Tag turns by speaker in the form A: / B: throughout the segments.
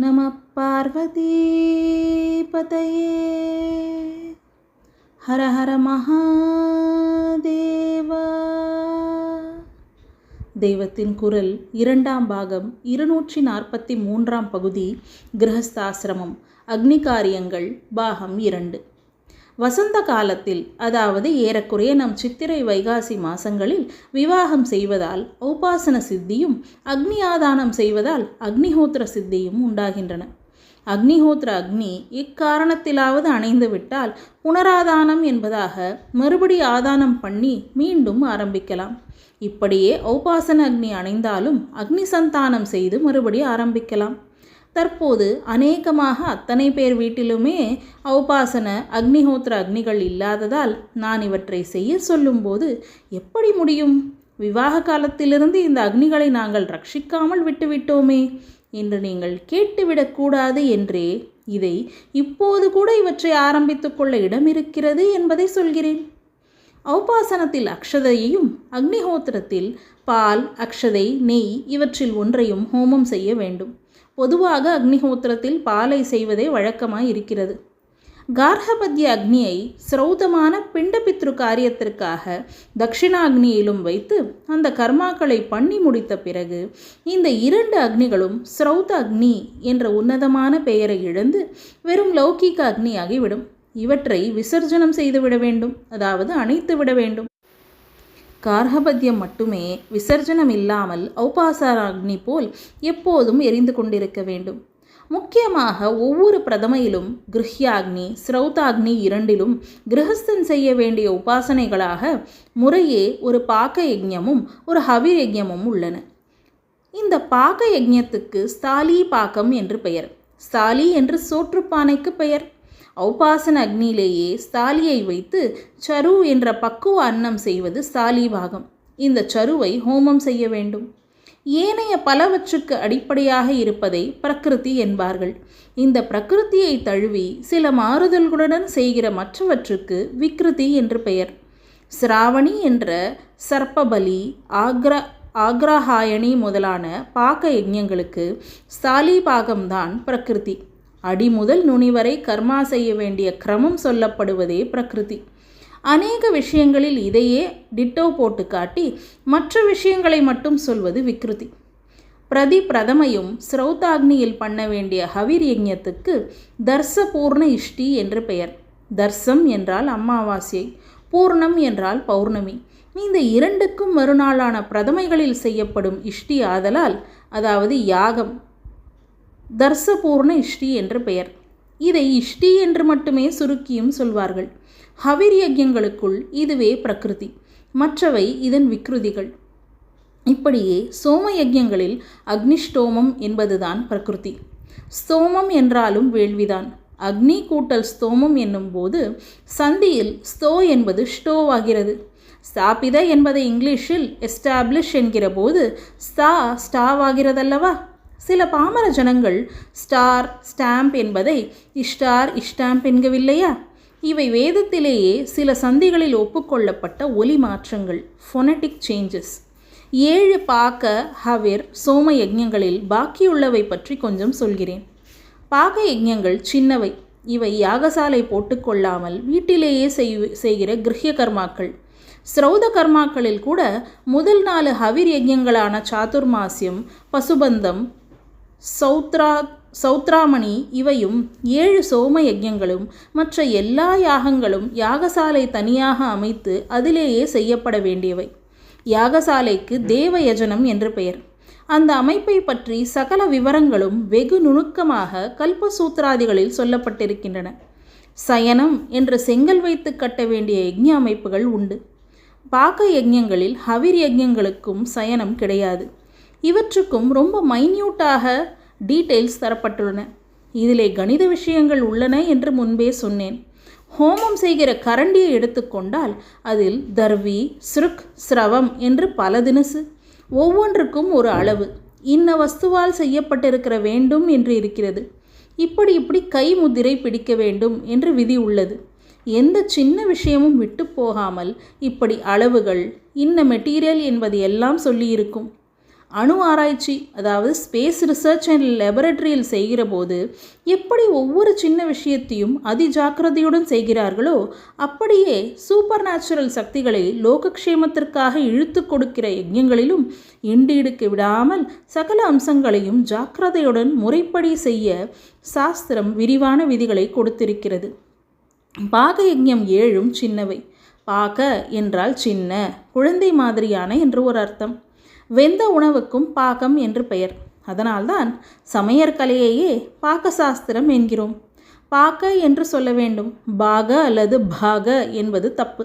A: நம பார்வதி பதையே ஹர ஹர மகாதேவா தெய்வத்தின் குரல் இரண்டாம் பாகம் இருநூற்றி நாற்பத்தி மூன்றாம் பகுதி கிரகஸ்தாசிரமம். அக்னி காரியங்கள் பாகம் இரண்டு. வசந்த காலத்தில் அதாவது ஏறக்குறைய நம் சித்திரை வைகாசி மாசங்களில் விவாகம் செய்வதால் உபாசன சித்தியும் அக்னி ஆதானம் செய்வதால் அக்னிஹோத்திர சித்தியும் உண்டாகின்றன. அக்னிஹோத்திர அக்னி இக்காரணத்திலாவது அணைந்துவிட்டால் புனராதானம் என்பதாக மறுபடி ஆதானம் பண்ணி மீண்டும் ஆரம்பிக்கலாம். இப்படியே ஔபாசன அக்னி அணைந்தாலும் அக்னி சந்தானம் செய்து மறுபடி ஆரம்பிக்கலாம். தற்போது அநேகமாக அத்தனை பேர் வீட்டிலுமே அவுபாசன அக்னிஹோத்திர அக்னிகள் இல்லாததால் நான் இவற்றை செய்ய சொல்லும்போது எப்படி முடியும்? விவாக காலத்திலிருந்து இந்த அக்னிகளை நாங்கள் ரட்சிக்காமல் விட்டுவிட்டோமே என்று நீங்கள் கேட்டுவிடக்கூடாது என்றே இதை இப்போது கூட இவற்றை ஆரம்பித்துக் கொள்ள இடம் இருக்கிறது என்பதை சொல்கிறேன். ஔபாசனத்தில் அக்ஷதையையும் அக்னிஹோத்திரத்தில் பால் அக்ஷதை நெய் இவற்றில் ஒன்றையும் ஹோமம் செய்ய வேண்டும். பொதுவாக அக்னிஹோத்திரத்தில் பாலை செய்வதே வழக்கமாய் இருக்கிறது கார்ஹபத்திய அக்னியை சிரௌதமான பிண்டபித்ரு காரியத்திற்காக தட்சிணாக்னியிலும் வைத்து அந்த கர்மாக்களை பண்ணி முடித்த பிறகு இந்த இரண்டு அக்னிகளும் சிரௌத அக்னி என்ற உன்னதமான பெயரை இழந்து வெறும் லௌகீக அக்னியாகிவிடும். இவற்றை விசர்ஜனம் செய்துவிட வேண்டும். அதாவது அணைத்து விட வேண்டும். கார்ஹபத்தியம் மட்டுமே விசர்ஜனம் இல்லாமல் ஔபாசாராக்னி போல் எப்போதும் எரிந்து கொண்டிருக்க வேண்டும். முக்கியமாக ஒவ்வொரு பிரதமையிலும் கிருஹ்யாக்னி ஸ்ரௌதாக்னி இரண்டிலும் கிரகஸ்தன் செய்ய வேண்டிய உபாசனைகளாக முறையே ஒரு பாக்க யஜ்யமும் ஒரு ஹவிர் யஜ்யமும் உள்ளன. இந்த பாக்க யஜ்யத்துக்கு ஸ்தாலி பாக்கம் என்று பெயர். ஸ்தாலி என்று சோற்றுப்பானைக்கு பெயர். ஔபாசன அக்னியிலேயே ஸ்தாலியை வைத்து சரு என்ற பக்குவ அன்னம் செய்வது ஸ்தாலி பாகம் இந்த சருவை ஹோமம் செய்ய வேண்டும். ஏனைய பலவற்றுக்கு அடிப்படையாக இருப்பதை பிரகிருதி என்பார்கள். இந்த பிரகிருத்தியை தழுவி சில மாறுதல்களுடன் செய்கிற மற்றவற்றுக்கு விக்ருதி என்று பெயர். சிராவணி என்ற சர்ப்பபலி ஆக்ரா ஆக்ராஹாயணி முதலான பாக்க யஜ்ஞங்களுக்கு ஸ்தாலி பாகம்தான் பிரகிருதி. அடி முதல் நுனி வரை கர்மா செய்ய வேண்டிய கிரமம் சொல்லப்படுவதே பிரகிருதி. அநேக விஷயங்களில் இதையே டிட்டோ போட்டு காட்டி மற்ற விஷயங்களை மட்டும் சொல்வது விக்ருதி. பிரதி பிரதமையும் ஸ்ரௌதாக்னியில் பண்ண வேண்டிய ஹவிர் யஜ்ஞத்துக்கு தர்ச பூர்ண இஷ்டி என்று பெயர். தர்சம் என்றால் அமாவாசை பூர்ணம் என்றால் பௌர்ணமி. இந்த இரண்டுக்கும் மறுநாளான பிரதமைகளில் செய்யப்படும் இஷ்டி ஆதலால் அதாவது யாகம் தர்சபூர்ண இஷ்டி என்று பெயர். இதை இஷ்டி என்று மட்டுமே சுருக்கியும் சொல்வார்கள். ஹவிர் யஜ்யங்களுக்குள் இதுவே பிரகிருதி. மற்றவை இதன் விக்ருதிகள். இப்படியே சோம யஜ்யங்களில் அக்னிஷ்டோமம் என்பதுதான் பிரகிருதி. ஸ்தோமம் என்றாலும் வேள்விதான். அக்னி கூட்டல் ஸ்தோமம் என்னும் போது சந்தியில் ஸ்தோ என்பது ஸ்டோவாகிறது ஸ்தாபித என்பதை இங்கிலீஷில் எஸ்டாப்ளிஷ் என்கிற போது ஸ்தா ஸ்டாவாகிறதல்லவா சில பாமர ஜனங்கள் ஸ்டார் ஸ்டாம்ப் என்பதை இஷ்டார் இஷ்டாம்ப் என்கவில்லையா? இவை வேதத்திலேயே சில சந்திகளில் ஒப்புக்கொள்ளப்பட்ட ஒலி மாற்றங்கள் ஃபொனட்டிக் சேஞ்சஸ் ஏழு பாக்க ஹவிர் சோம யஜ்ஞங்களில் பாக்கியுள்ளவை பற்றி கொஞ்சம் சொல்கிறேன். பாக யஜ்ஞங்கள் சின்னவை. இவை யாகசாலை போட்டுக்கொள்ளாமல் வீட்டிலேயே செய் செய்கிற கிரகிய கர்மாக்கள். ஸ்ரௌத கர்மாக்களில் கூட முதல் நாலு ஹவிர் யஜ்யங்களான சாதுர்மாசியம் பசுபந்தம் சௌத்ரா சௌத்ராமணி இவையும் ஏழு சோம யஜ்யங்களும் மற்ற எல்லா யாகங்களும் யாகசாலை தனியாக அமைத்து அதிலேயே செய்யப்பட வேண்டியவை. யாகசாலைக்கு தேவ யஜனம் என்று பெயர். அந்த அமைப்பை பற்றி சகல விவரங்களும் வெகு நுணுக்கமாக கல்பசூத்திராதிகளில் சொல்லப்பட்டிருக்கின்றன. சயனம் என்று செங்கல் வைத்து கட்ட வேண்டிய யஜ்ய அமைப்புகள் உண்டு. பாக்க யஜ்யங்களில் ஹவிர் யஜ்யங்களுக்கும் சயனம் கிடையாது. இவற்றுக்கும் ரொம்ப மைன்யூட்டாக டீட்டெயில்ஸ் தரப்பட்டுள்ளன. இதிலே கணித விஷயங்கள் உள்ளன என்று முன்பே சொன்னேன். ஹோமம் செய்கிற கரண்டியை எடுத்துக்கொண்டால் அதில் தர்வி ஸ்ருக் ஸ்ரவம் என்று பல தினசு. ஒவ்வொன்றுக்கும் ஒரு அளவு. இன்ன வஸ்துவால் செய்யப்பட்டிருக்கிற வேண்டும் என்று இருக்கிறது. இப்படி இப்படி கை முதிரை பிடிக்க வேண்டும் என்று விதி உள்ளது. எந்த சின்ன விஷயமும் விட்டு போகாமல் இப்படி அளவுகள் இன்ன மெட்டீரியல் என்பது எல்லாம் சொல்லியிருக்கும். அணு ஆராய்ச்சி அதாவது ஸ்பேஸ் ரிசர்ச் அண்ட் லெபரட்டரியில் செய்கிற போது எப்படி ஒவ்வொரு சின்ன விஷயத்தையும் அதிஜாக்கிரதையுடன் செய்கிறார்களோ அப்படியே சூப்பர் நேச்சுரல் சக்திகளை லோகக்ஷேமத்திற்காக இழுத்து கொடுக்கிற யஜ்யங்களிலும் இண்டீடுக்கு விடாமல் சகல அம்சங்களையும் ஜாக்கிரதையுடன் முறைப்படி செய்ய சாஸ்திரம் விரிவான விதிகளை கொடுத்திருக்கிறது. பாக யஜ்யம் ஏழும் சின்னவை. பாக என்றால் சின்ன குழந்தை மாதிரியான என்று ஒரு அர்த்தம். வெந்த உணவுக்கும் பாகம் என்று பெயர். அதனால்தான் சமையற்கலையையே பாக்கசாஸ்திரம் என்கிறோம். பாக்க என்று சொல்ல வேண்டும். பாக அல்லது பாக என்பது தப்பு.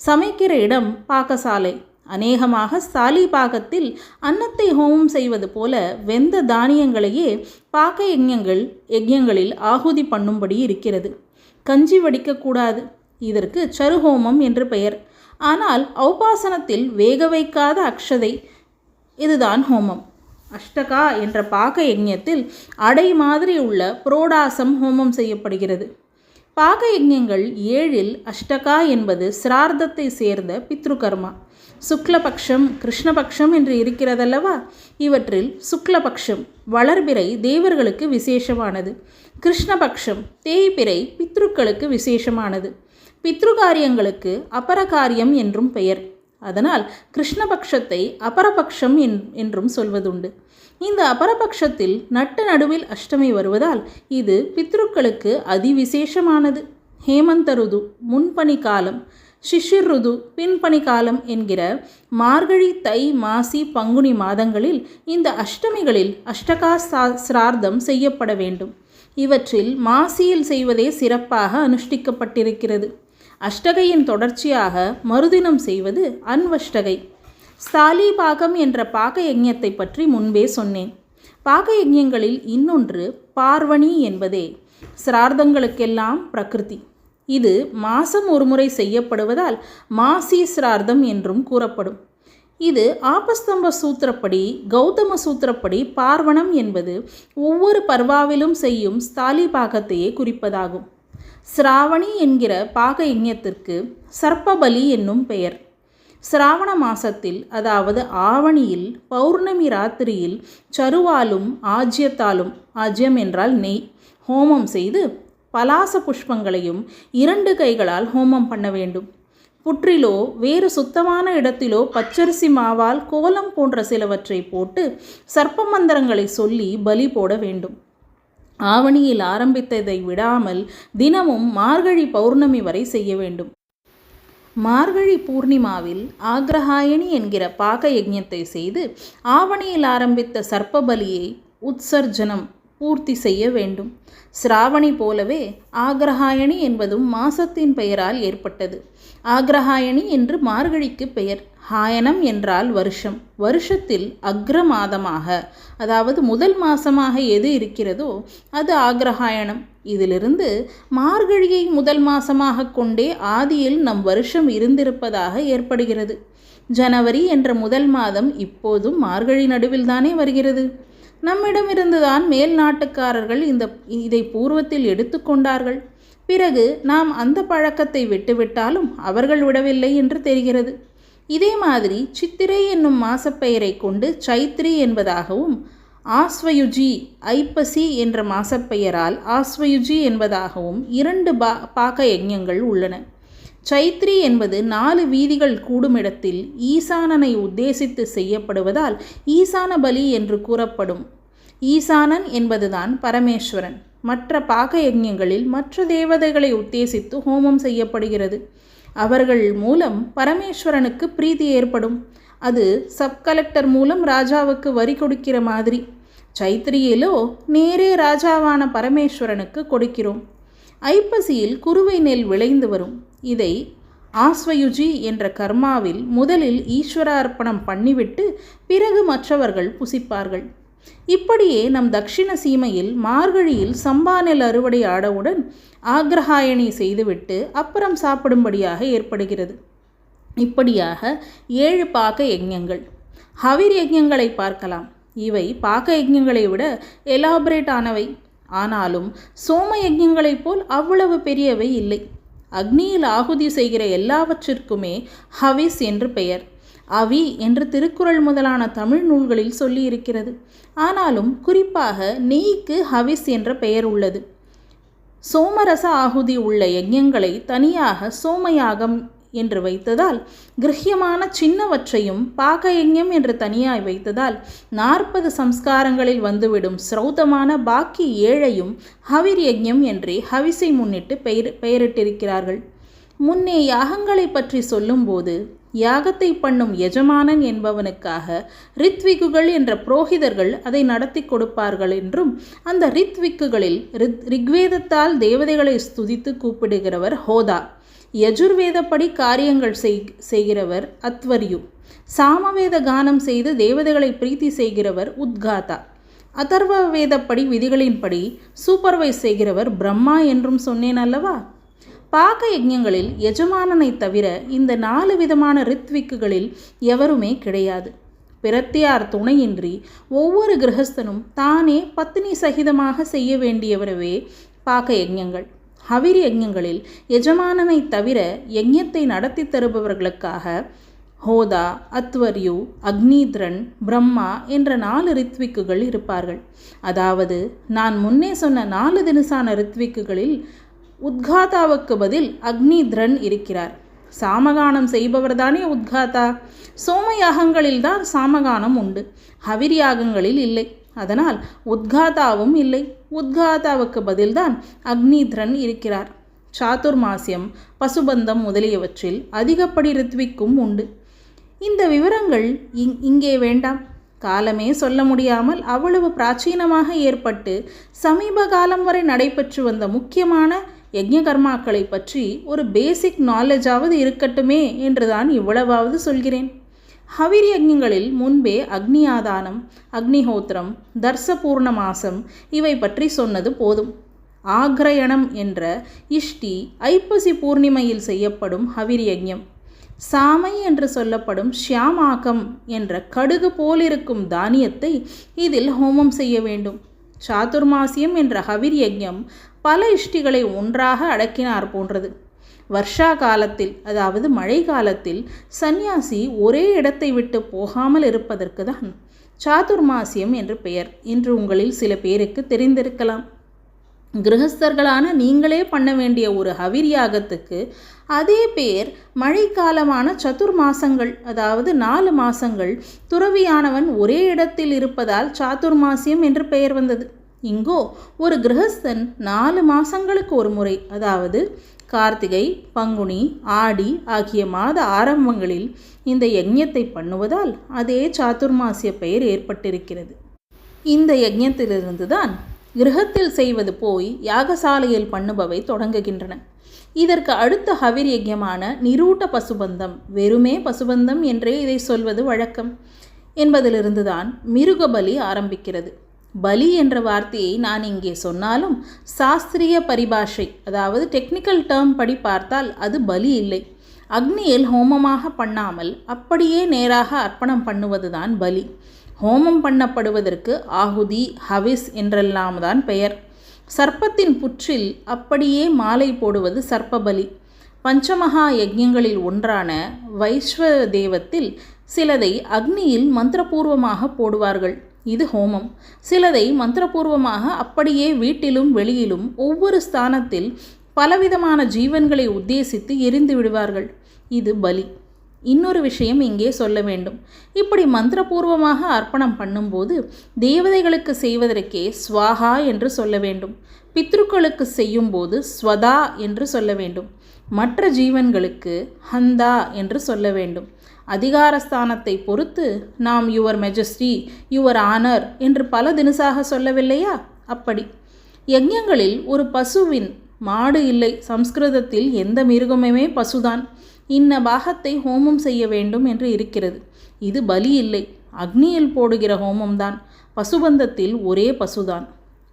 A: சமைக்கிற இடம் பாக்கசாலை. அநேகமாக சாலி பாகத்தில் அன்னத்தை ஹோமம் செய்வது போல வெந்த தானியங்களையே பாக்க யஜ்யங்கள் யஜ்யங்களில் ஆகுதி பண்ணும்படி இருக்கிறது. கஞ்சி வடிக்கக்கூடாது இதற்கு சருஹோமம் என்று பெயர். ஆனால் ஔபாசனத்தில் வேக வைக்காத அக்ஷதை இதுதான் ஹோமம். அஷ்டகா என்ற பாக யஜ்யத்தில் அடை மாதிரி உள்ள புரோடாசம் ஹோமம் செய்யப்படுகிறது. பாக யஜ்யங்கள் ஏழில் அஷ்டகா என்பது சிரார்த்தத்தை சேர்ந்த பித்ருகர்மா. சுக்லபக்ஷம் கிருஷ்ணபக்ஷம் என்று இருக்கிறதல்லவா? இவற்றில் சுக்லபக்ஷம் வளர்பிறை தேவர்களுக்கு விசேஷமானது. கிருஷ்ணபக்ஷம் தேய்பிறை பித்ருக்களுக்கு விசேஷமானது. பித்ருகாரியங்களுக்கு அபரகாரியம் என்றும் பெயர். அதனால் கிருஷ்ணபக்ஷத்தை அபரபக்ஷம் என்றும் சொல்வதுண்டு. இந்த அபரபக்ஷத்தில் நட்டு நடுவில் அஷ்டமி வருவதால் இது பித்ருக்களுக்கு அதிவிசேஷமானது. ஹேமந்த ருது முன்பனி காலம் சிஷிர் ருது பின்பனி காலம் என்கிற மார்கழி தை மாசி பங்குனி மாதங்களில் இந்த அஷ்டமிகளில் அஷ்டகா சிரார்த்தம் செய்யப்பட வேண்டும். இவற்றில் மாசியில் செய்வதே சிறப்பாக அனுஷ்டிக்கப்பட்டிருக்கிறது. அஷ்டகையின் தொடர்ச்சியாக மறுதினம் செய்வது அன்வஷ்டகை. ஸ்தாலி பாகம் என்ற பாக யஜ்யத்தை பற்றி முன்பே சொன்னேன். பாக யஜ்யங்களில் இன்னொன்று பார்வணி என்பதே. சிரார்த்தங்களுக்கெல்லாம் பிரகிருதி. இது மாசம் ஒருமுறை செய்யப்படுவதால் மாசி சிரார்த்தம் என்றும் கூறப்படும். இது ஆபஸ்தம்ப சூத்திரப்படி கௌதம சூத்திரப்படி பார்வணம் என்பது ஒவ்வொரு பர்வாவிலும் செய்யும் ஸ்தாலி பாகத்தையே குறிப்பதாகும். சிராவணி என்கிற பாக யஜ்ஞத்திற்கு சர்ப்பபலி என்னும் பெயர். சிராவண மாசத்தில் அதாவது ஆவணியில் பௌர்ணமி ராத்திரியில் சருவாலும் ஆஜ்யத்தாலும் ஆஜ்யம் என்றால் நெய் ஹோமம் செய்து பலாச புஷ்பங்களையும் இரண்டு கைகளால் ஹோமம் பண்ண வேண்டும். புற்றிலோ வேறு சுத்தமான இடத்திலோ பச்சரிசி மாவால் கோலம் போன்ற சிலவற்றை போட்டு சர்ப்ப மந்திரங்களை சொல்லி பலி போட வேண்டும். ஆவணியில் ஆரம்பித்ததை விடாமல் தினமும் மார்கழி பௌர்ணமி வரை செய்ய வேண்டும். மார்கழி பூர்ணிமாவில் ஆக்ரஹாயணி என்கிற பாக யஜ்ஞத்தை செய்து ஆவணியில் ஆரம்பித்த சர்ப்பபலியை உத்சர்ஜனம் பூர்த்தி செய்ய வேண்டும். சிராவணி போலவே ஆக்ரஹாயணி என்பதும் மாசத்தின் பெயரால் ஏற்பட்டது. ஆக்ரஹாயணி என்று மார்கழிக்கு பெயர். ஹாயனம் என்றால் வருஷம். வருஷத்தில் அக்ர மாதமாக அதாவது முதல் மாதமாக எது இருக்கிறதோ அது ஆக்ரஹாயணம் இதிலிருந்து மார்கழியை முதல் மாசமாக கொண்டே ஆதியில் நம் வருஷம் இருந்திருப்பதாக ஏற்படுகிறது. ஜனவரி என்ற முதல் மாதம் இப்போதும் மார்கழி நடுவில் தானே வருகிறது. நம்மிடமிருந்துதான் மேல் நாட்டுக்காரர்கள் இந்த இதை பூர்வத்தில் எடுத்துக்கொண்டார்கள் பிறகு நாம் அந்த பழக்கத்தை விட்டுவிட்டாலும் அவர்கள் விடவில்லை என்று தெரிகிறது. இதே மாதிரி சித்திரை என்னும் மாசப்பெயரை கொண்டு சைத்ரி என்பதாகவும் ஆஸ்வயுஜி ஐப்பசி என்ற மாசப்பெயரால் ஆஸ்வயுஜி என்பதாகவும் இரண்டு பா பாக்க யஜ்ஞங்கள் உள்ளன. சைத்ரி என்பது நாலு வீதிகள் கூடுமிடத்தில் ஈசானனை உத்தேசித்து செய்யப்படுவதால் ஈசான பலி என்று கூறப்படும். ஈசானன் என்பதுதான் பரமேஸ்வரன். மற்ற பாக யஜ்ஞங்களில் மற்ற தேவதைகளை உத்தேசித்து ஹோமம் செய்யப்படுகிறது. அவர்கள் மூலம் பரமேஸ்வரனுக்கு பிரீதி ஏற்படும். அது சப் கலெக்டர் மூலம் ராஜாவுக்கு வரி கொடுக்கிற மாதிரி. சைத்திரியிலோ நேரே ராஜாவான பரமேஸ்வரனுக்கு கொடுக்கிறோம். ஐப்பசியில் குருவை நெல் விளைந்து வரும். இதை ஆஸ்வயுஜி என்ற கர்மாவில் முதலில் ஈஸ்வர அர்ப்பணம் பண்ணிவிட்டு பிறகு மற்றவர்கள் புசிப்பார்கள். இப்படியே நம் தக்ஷிண சீமையில் மார்கழியில் சம்பா நெல் அறுவடை ஆடவுடன் ஆக்ரஹாயணி செய்துவிட்டு அப்புறம் சாப்பிடும்படியாக ஏற்படுகிறது. இப்படியாக ஏழு பாக்க யஜ்ஞங்கள். ஹவிர் யஜ்ஞங்களை பார்க்கலாம். இவை பாக்க யஜ்ஞங்களை விட எலாபரேட் ஆனவை. ஆனாலும் சோம யஜ்ஞங்களைப் போல் அவ்வளவு பெரியவை இல்லை. அக்னியில் ஆகுதி செய்கிற எல்லாவற்றிற்குமே ஹவிஸ் என்று பெயர். அவி என்று திருக்குறள் முதலான தமிழ் நூல்களில் சொல்லியிருக்கிறது. ஆனாலும் குறிப்பாக நெய்க்கு ஹவிஸ் என்ற பெயர் உள்ளது. சோமரச ஆகுதி உள்ள யஜ்யங்களை தனியாக சோமயாகம் என்று வைத்ததால் கிரகியமான சின்னவற்றையும் பாக யஜ்ஞம் என்று தனியாய் வைத்ததால் நாற்பது சம்ஸ்காரங்களில் வந்துவிடும் ஸ்ரௌதமான பாக்கி ஏழையும் ஹவிர் யஜ்யம் என்றே ஹவிஸை முன்னிட்டு பெயர் பெயரிட்டிருக்கிறார்கள். முன்னே யாகங்களை பற்றி சொல்லும்போது யாகத்தை பண்ணும் எஜமானன் என்பவனுக்காக ரித்விக்குகள் என்ற புரோகிதர்கள் அதை நடத்தி கொடுப்பார்கள் என்றும் அந்த ரித்விக்குகளில் ரித் ரிக்வேதத்தால் தேவதைகளை ஸ்துதித்து கூப்பிடுகிறவர் ஹோதா. யஜுர்வேதப்படி காரியங்கள் செய் செய்கிறவர் அத்வரியு. சாமவேத கானம் செய்து தேவதைகளை பிரீத்தி செய்கிறவர் உத்காதா. அதர்வ வேதப்படி விதிகளின்படி சூப்பர்வைஸ் செய்கிறவர் பிரம்மா என்றும் சொன்னேன் அல்லவா? பாக யஜ்ஞங்களில் எஜமானனை தவிர இந்த நாலு விதமான ரித்விக்குகளில் எவருமே கிடையாது. பிரத்தியார் துணையின்றி ஒவ்வொரு கிரகஸ்தனும் தானே பத்தினி சகிதமாக செய்ய வேண்டியவரவே பாக யஜ்ஞங்கள். ஹவிர் யஜ்ஞங்களில் எஜமானனை தவிர யஜ்ஞத்தை நடத்தி தருபவர்களுக்காக ஹோதா அத்வர்யு அக்னித்ரன் பிரம்மா என்ற நாலு ரித்விக்குகள் இருப்பார்கள். அதாவது நான் முன்னே சொன்ன நாலு தினசான ரித்விக்குகளில் உத்காதாவுக்கு பதில் அக்னித்ரன் இருக்கிறார். சாமகானம் செய்பவர்தானே உத்காதா? சோமயாகங்களில் தான் சாமகானம் உண்டு. ஹவிர் யாகங்களில் இல்லை. அதனால் உத்காதாவும் இல்லை. உத்காதாவுக்கு பதில்தான் அக்னித்ரன் இருக்கிறார். சாதுர்மாசியம் பசுபந்தம் முதலியவற்றில் அதிகப்படி ரித்விக்கும் உண்டு. இந்த விவரங்கள் இங் இங்கே வேண்டாம். காலமே சொல்ல முடியாமல் அவ்வளவு பிராச்சீனமாக ஏற்பட்டு சமீப காலம் வரை நடைபெற்று வந்த முக்கியமான யஜ்யகர்மாக்களை பற்றி ஒரு பேசிக் நாலேஜாவது இருக்கட்டுமே என்றுதான் இவ்வளவாவது சொல்கிறேன். ஹவிரி யஜ்யங்களில் முன்பே அக்னி ஆதானம் அக்னிஹோத்திரம் தர்சபூர்ண பூர்ணமாசம் இவை பற்றி சொன்னது போதும். ஆக்ரயணம் என்ற இஷ்டி ஐப்பசி பூர்ணிமையில் செய்யப்படும் ஹவிரி யஜ்யம் சாமை என்று சொல்லப்படும் ஷியாமாக்கம் என்ற கடுகு போலிருக்கும் தானியத்தை இதில் ஹோமம் செய்ய வேண்டும். சாதுர்மாசியம் என்ற ஹவிர் யஜ்யம் பல இஷ்டிகளை ஒன்றாக அடக்கினார் போன்றது. வர்ஷா காலத்தில் அதாவது மழை காலத்தில் சந்நியாசி ஒரே இடத்தை விட்டு போகாமல் இருப்பதற்கு தான் சாதுர்மாசியம் என்று பெயர். என்று உங்களில் சில பேருக்கு தெரிந்திருக்கலாம். கிரகஸ்தர்களான நீங்களே பண்ண வேண்டிய ஒரு ஹவிர் யாகத்துக்கு அதே பேர் மழைக்காலமான சதுர் மாசங்கள் அதாவது நாலு மாசங்கள் துறவியானவன் ஒரே இடத்தில் இருப்பதால் சாதுர்மாசியம் என்று பெயர் வந்தது. இங்கோ ஒரு கிரகஸ்தன் நாலு மாசங்களுக்கு ஒரு முறை அதாவது கார்த்திகை பங்குனி ஆடி ஆகிய மாத ஆரம்பங்களில் இந்த யஜ்யத்தை பண்ணுவதால் அதே சாத்துர்மாசிய பெயர் ஏற்பட்டிருக்கிறது. இந்த யஜ்யத்திலிருந்து தான் கிரகத்தில் செய்வது போய் யாகசாலையில் பண்ணுபவை தொடங்குகின்றன. இதற்கு அடுத்த ஹவிர் யஜ்யமான நிரூட்ட பசுபந்தம் வெறுமே பசுபந்தம் என்றே இதை சொல்வது வழக்கம் என்பதிலிருந்து தான் மிருகபலி ஆரம்பிக்கிறது. பலி என்ற வார்த்தையை நான் இங்கே சொன்னாலும் சாஸ்திரிய பரிபாஷை அதாவது டெக்னிக்கல் டேர்ம் படி பார்த்தால் அது பலி இல்லை. அக்னியில் ஹோமமாக பண்ணாமல் அப்படியே நேராக அர்ப்பணம் பண்ணுவதுதான் பலி. ஹோமம் பண்ணப்படுவதற்கு ஆகுதி ஹவிஸ் என்றெல்லாம் தான் பெயர். சர்ப்பத்தின் புற்றில் அப்படியே மாலை போடுவது சர்ப்ப பலி பஞ்சமகா யஜ்யங்களில் ஒன்றான வைஸ்வ தேவத்தில் சிலதை அக்னியில் மந்திரபூர்வமாக போடுவார்கள். இது ஹோமம். சிலதை மந்திரபூர்வமாக அப்படியே வீட்டிலும் வெளியிலும் ஒவ்வொரு ஸ்தானத்தில் பலவிதமான ஜீவன்களை உத்தேசித்து எரிந்து விடுவார்கள். இது பலி. இன்னொரு விஷயம் இங்கே சொல்ல வேண்டும். இப்படி மந்திரபூர்வமாக அர்ப்பணம் பண்ணும்போது தேவதைகளுக்கு செய்வதற்கே ஸ்வாஹா என்று சொல்ல வேண்டும். பித்ருக்களுக்கு செய்யும்போது ஸ்வதா என்று சொல்ல வேண்டும். மற்ற ஜீவன்களுக்கு ஹந்தா என்று சொல்ல வேண்டும். அதிகாரஸ்தானத்தை பொறுத்து நாம் யுவர் மெஜஸ்டி யுவர் ஆனர் என்று பல தினசாக சொல்லவில்லையா? அப்படி. யஜ்யங்களில் ஒரு பசுவின் மாடு இல்லை. சம்ஸ்கிருதத்தில் எந்த மிருகமுமே பசுதான். இன்ன பாகத்தை ஹோமம் செய்ய வேண்டும் என்று இருக்கிறது. இது பலி இல்லை. அக்னியில் போடுகிற ஹோமம்தான். பசுபந்தத்தில் ஒரே பசுதான்.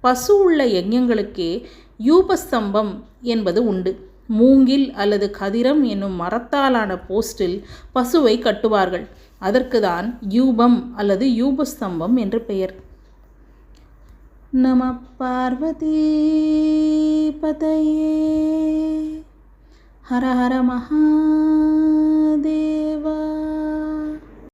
A: பசு உள்ள யஜ்யங்களுக்கே யூபஸ்தம்பம் என்பது உண்டு. மூங்கில் அல்லது கதிரம் என்னும் மரத்தாலான போஸ்டில் பசுவை கட்டுவார்கள். அதற்கு தான் யூபம் அல்லது யூபஸ்தம்பம் என்று பெயர். நம பார்வதி பதையே. ஹர ஹர மகாதேவா.